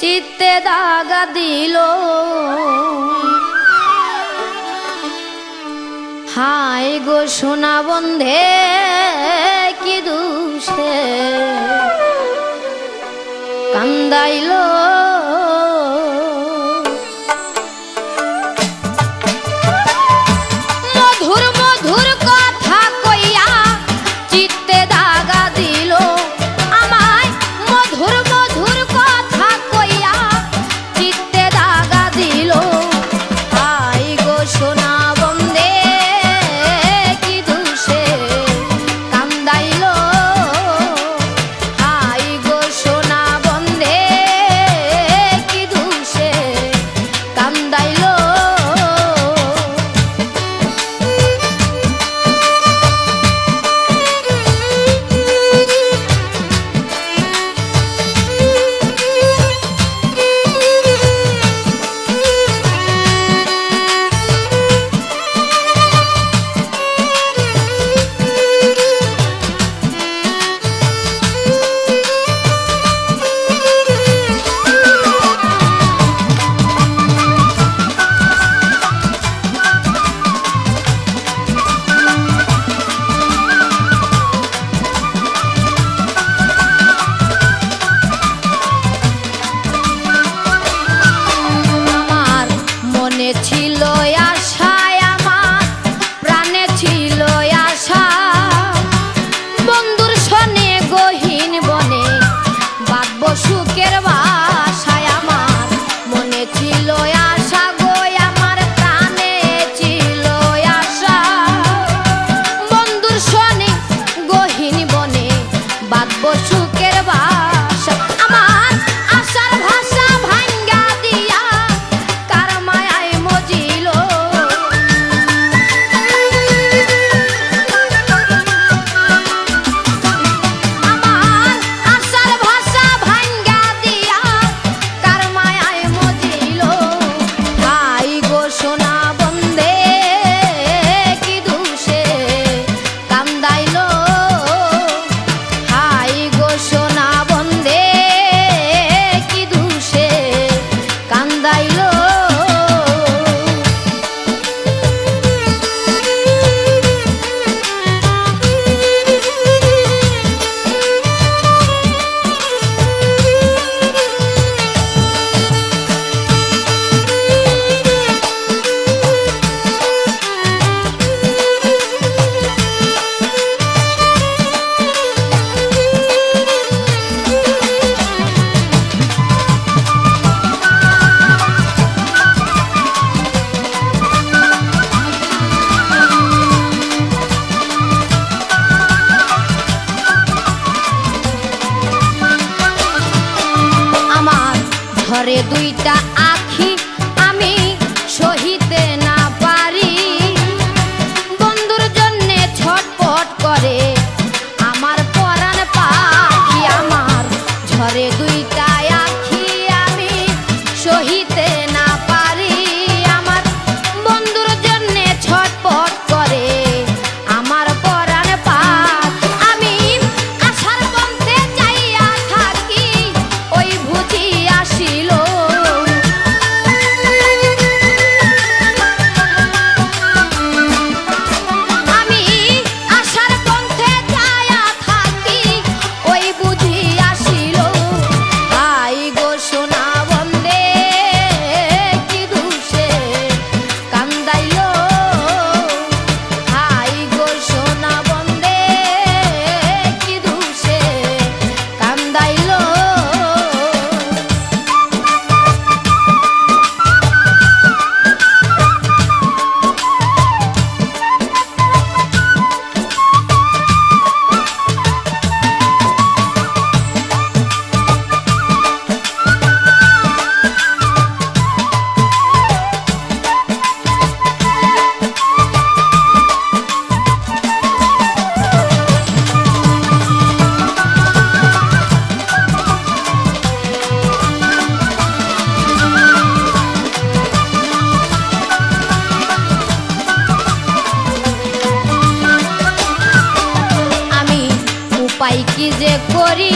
চিত্তে দাগা দিল। হাই গো সোনা বন্ধে কি দুষে। কান্দাইল yere bak. আখি যে করি